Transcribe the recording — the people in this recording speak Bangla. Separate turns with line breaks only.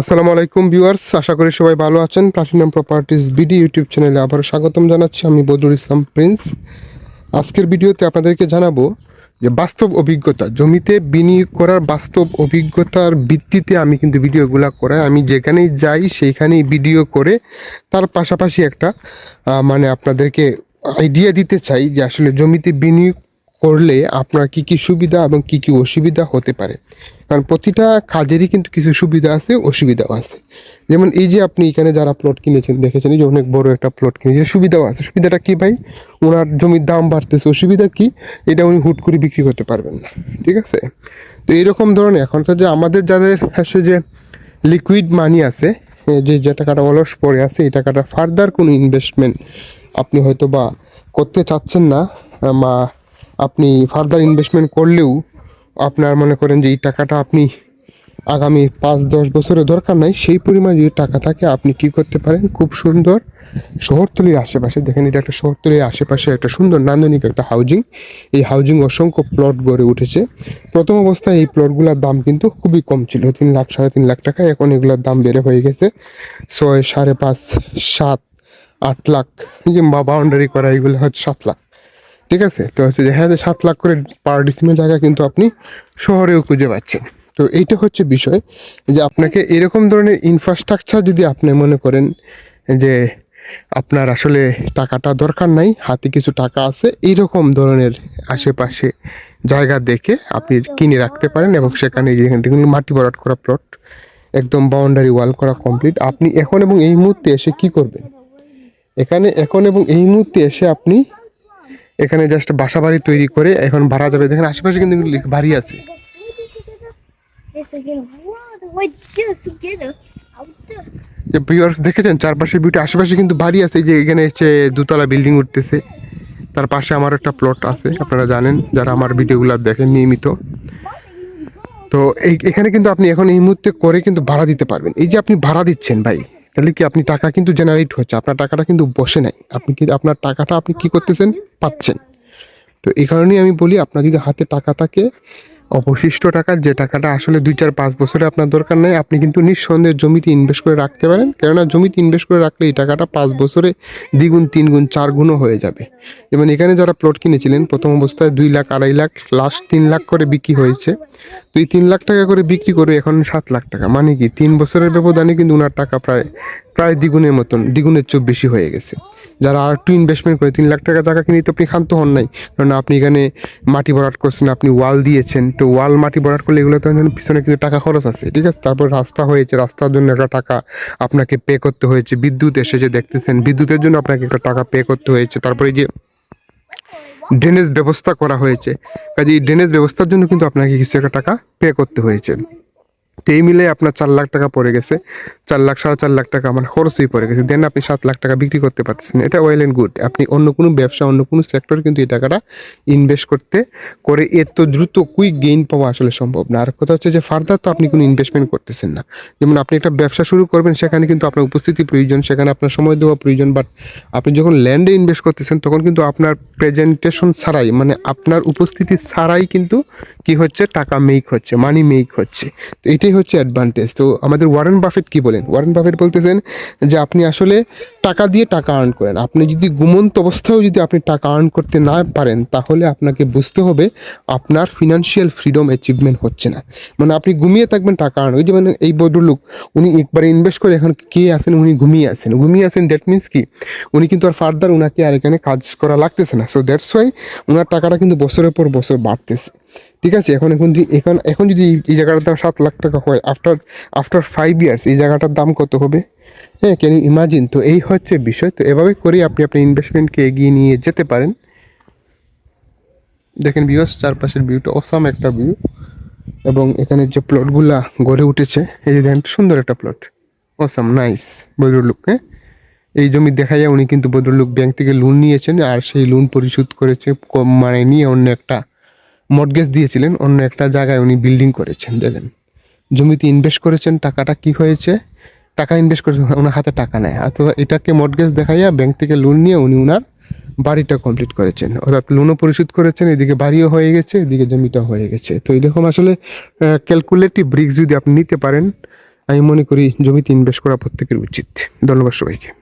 আসসালামু আলাইকুম ভিউয়ার্স, আশা করি সবাই ভালো আছেন। প্লাটিনাম প্রপার্টিস বিডি ইউটিউব চ্যানেলে আবারও স্বাগতম জানাচ্ছি আমি বদরুল ইসলাম প্রিন্স। আজকের ভিডিওতে আপনাদেরকে জানাব যে বাস্তব অভিজ্ঞতা, জমিতে বিনিয়োগ করার বাস্তব অভিজ্ঞতার ভিত্তিতে আমি কিন্তু ভিডিওগুলো করাই। আমি যেখানেই যাই সেইখানেই ভিডিও করে, তার পাশাপাশি একটা মানে আপনাদেরকে আইডিয়া দিতে চাই যে আসলে জমিতে বিনিয়োগ করলে আপনার কি কি সুবিধা এবং কি কি অসুবিধা হতে পারে। কারণ প্রতিটা কাজেরই কিন্তু কিছু সুবিধা আছে, অসুবিধাও আছে। যেমন এই যে আপনি এখানে যারা প্লট কিনেছেন, দেখেছেন যে অনেক বড় একটা প্লট কিনেছেন সুবিধাও আছে। সুবিধাটা কি ভাই? ওনার জমির দাম বাড়তেছে, অসুবিধা কি? এটা উনি হুট করে বিক্রি করতে পারবেন না, ঠিক আছে? তো এইরকম ধরনের, এখন তো যে আমাদের যাদের হচ্ছে যে লিকুইড মানি আছে যে যে টাকাটা অলস পড়ে আছে এই টাকাটা ফার্দার কোনো ইনভেস্টমেন্ট আপনি হয়তো বা করতে চাচ্ছেন না, বা আপনি ফার্দার ইনভেস্টমেন্ট করলেও আপনার মনে করেন যে এই টাকাটা আপনি আগামী পাঁচ, দশ বছরের দরকার নাই, সেই পরিমাণ যদি টাকা থাকে আপনি কি করতে পারেন? খুব সুন্দর শহরতলির আশেপাশে, দেখেন এটা একটা শহরতলির আশেপাশে একটা সুন্দর নান্দনিক একটা হাউজিং এই হাউজিং অসংখ্য প্লট গড়ে উঠেছে। প্রথম অবস্থায় এই প্লটগুলোর দাম কিন্তু খুবই কম ছিল, তিন লাখ, সাড়ে তিন লাখ টাকা। এখন এগুলোর দাম বেড়ে হয়ে গেছে ছয়, সাড়ে পাঁচ, সাত, আট লাখ। যে বাউন্ডারি করা, এগুলো হচ্ছে সাত লাখ। ঠিক আছে? তো হচ্ছে দেখা যাচ্ছে সাত লাখ করে পার ডিসিমেল জায়গা কিন্তু আপনি শহরেও খুঁজে পাচ্ছেন। তো এইটা হচ্ছে বিষয় যে আপনাকে এরকম ধরনের ইনফ্রাস্ট্রাকচার যদি আপনি মনে করেন যে আপনার আসলে টাকাটা দরকার নাই, হাতে কিছু টাকা আছে, এইরকম ধরনের আশেপাশে জায়গা দেখে আপনি কিনে রাখতে পারেন এবং সেখানে মাটি বরাট করা প্লট একদম বাউন্ডারি ওয়াল করা কমপ্লিট আপনি এখন এবং এই মুহূর্তে এসে কি করবেন? এখানে এখন এবং এই মুহূর্তে এসে আপনি এখানে জাস্ট বাসা বাড়ি তৈরি করে এখন ভাড়া যাবে। দেখেন আশেপাশে কিন্তু বাড়ি আছে. যে দেখেছেন চারপাশে বিউটি আশেপাশে কিন্তু বাড়ি আছে। যে এখানে হচ্ছে দুতলা বিল্ডিং উঠতেছে। তার পাশে আমার একটা প্লট আছে, আপনারা জানেন, যারা আমার ভিডিওগুলো দেখেন নিয়মিত। তো এই, এখানে কিন্তু আপনি এখন এই মুহূর্তে করে কিন্তু ভাড়া দিতে পারবেন। এই যে আপনি ভাড়া দিচ্ছেন ভাই তাহলে কি আপনি টাকা কিন্তু জেনারেট হচ্ছে? আপনার টাকাটা কিন্তু বসে নাই। আপনি কি, আপনার টাকাটা আপনি কি করতেছেন? পাচ্ছেন। তো এই কারণেই আমি বলি, আপনার যদি হাতে টাকা থাকে অবশিষ্ট টাকা, যে টাকাটা আসলে দুই চার পাঁচ বছরে আপনার দরকার নেই, আপনি কিন্তু নিঃসন্দেহে জমিতে ইনভেস্ট করে রাখতে পারেন। কেননা জমিতে ইনভেস্ট করে রাখলে এই টাকাটা পাঁচ বছরে দ্বিগুণ, তিনগুণ চার গুণও হয়ে যাবে। যেমন এখানে যারা প্লট কিনেছিলেন, প্রথম অবস্থায় দুই লাখ, আড়াই লাখ লাস্ট তিন লাখ করে বিক্রি হয়েছে। তো এই তিন লাখ টাকা করে বিক্রি করে এখন সাত লাখ টাকা। মানে কি, তিন বছরের ব্যবধানে কিন্তু ওনার টাকা প্রায় প্রায় দ্বিগুণের মতন, দ্বিগুণের চোখ বেশি হয়ে গেছে। যারা আর একটু ইনভেস্টমেন্ট করে, তিন লাখ টাকা কিনে তো আপনি ক্ষান্ত হন নাই। কারণ আপনি এখানে মাটি ভরাট করছেন, আপনি ওয়াল দিয়েছেন। তো ওয়াল মাটি ভরাট করলে এগুলো তো পিছনে কিন্তু টাকা খরচ আছে, ঠিক আছে? তারপর রাস্তা হয়েছে, রাস্তার জন্য একটা টাকা আপনাকে পে করতে হয়েছে। বিদ্যুৎ এসেছে দেখতেছেন, বিদ্যুতের জন্য আপনাকে একটা টাকা পে করতে হয়েছে। তারপরে যে ড্রেনেজ ব্যবস্থা করা হয়েছে কাজে এই ড্রেনেজ ব্যবস্থার জন্য কিন্তু আপনাকে কিছু একটা টাকা পে করতে হয়েছে। এই মিলে আপনার চার লাখ টাকা পড়ে গেছে। চার লাখ, সাড়ে চার লাখ টাকা আমার খরচই পড়ে গেছে। দেন আপনি সাত লাখ টাকা বিক্রি করতে পারছেন এটা ওয়েল অ্যান্ড গুড আপনি অন্য কোনো ব্যবসা, অন্য কোনো সেক্টর কিন্তু এই টাকাটা ইনভেস্ট করতে, করে এত দ্রুত কুইক গেইন পাওয়া আসলে সম্ভব না। আর কথা হচ্ছে যে ফার্দার তো আপনি কোনো ইনভেস্টমেন্ট করতেছেন না। যেমন আপনি একটা ব্যবসা শুরু করবেন, সেখানে কিন্তু আপনার উপস্থিতি প্রয়োজন, সেখানে আপনার সময় দেওয়া প্রয়োজন। বাট আপনি যখন ল্যান্ডে ইনভেস্ট করতেছেন, তখন কিন্তু আপনার প্রেজেন্টেশন ছাড়াই মানে আপনার উপস্থিতি ছাড়াই কিন্তু কি হচ্ছে? টাকা মেক হচ্ছে মানি মেক হচ্ছে। তো এটাই হচ্ছে অ্যাডভান্টেজ তো আমাদের ওয়ারেন বাফেট কি বলেন? ওয়ারেন বাফেট বলতেছেন যে, আপনি আসলে টাকা দিয়ে টাকা আর্ন করেন। আপনি যদি ঘুমন্ত অবস্থায়ও যদি আপনি টাকা আর্ন করতে না পারেন, তাহলে আপনাকে বুঝতে হবে আপনার ফিনান্সিয়াল ফ্রিডম অ্যাচিভমেন্ট হচ্ছে না। মানে আপনি ঘুমিয়ে থাকবেন, টাকা আর্ন ওই যে মানে এই ভদ্রলোক, উনি একবার ইনভেস্ট করে এখন কে আছেন? উনি ঘুমিয়ে আছেন। ঘুমিয়ে আছেন দ্যাট মিনস কি? উনি কিন্তু আর ফার্দার ওনাকে আর এখানে কাজ করা লাগতেছে না। সো দ্যাটস ওয়াই ওনার টাকাটা কিন্তু বছরের পর বছর বাড়তেছে। ঠিক আছে, এখন এখন এখন এখন যদি এই জায়গাটার দাম সাত লাখ টাকা হয় আফটার আফটার ফাইভ ইয়ার্স এই জায়গাটার দাম কত হবে? হ্যাঁ ক্যান ইমাজিন তো এই হচ্ছে বিষয়। তো এভাবে করেই আপনি আপনার ইনভেস্টমেন্টকে এগিয়ে নিয়ে যেতে পারেন। দেখেন ভিউস চারপাশের ভিউটা অসাম একটা ভিউ এবং এখানে যে প্লটগুলা গড়ে উঠেছে, এই যে দেখেন সুন্দর একটা প্লট অসাম নাইস বদরুলুক হ্যাঁ? এই জমি দেখা যায় উনি কিন্তু বদরুলুক ব্যাংক থেকে লোন নিয়েছেন, আর সেই লোন পরিশোধ করেছে কম মানে নিয়ে অন্য একটা মর্গেজ দিয়েছিলেন, অন্য একটা জায়গায় উনি বিল্ডিং করেছেন, দেখেন। জমিতে ইনভেস্ট করেছেন, টাকাটা কি হয়েছে? টাকা ইনভেস্ট করেছেন, ওনার হাতে টাকা নেয় অথবা এটাকে মর্গেজ দেখাইয়া ব্যাংক থেকে লোন নিয়ে উনি ওনার বাড়িটা কমপ্লিট করেছেন। অর্থাৎ লোনও পরিশোধ করেছেন, এদিকে বাড়িও হয়ে গেছে, এদিকে জমিটা হয়ে গেছে। তো এরকম আসলে ক্যালকুলেটিভ ব্রিক্স যদি আপনি নিতে পারেন, আমি মনে করি জমিতে ইনভেস্ট করা প্রত্যেকের উচিত। ধন্যবাদ সবাইকে।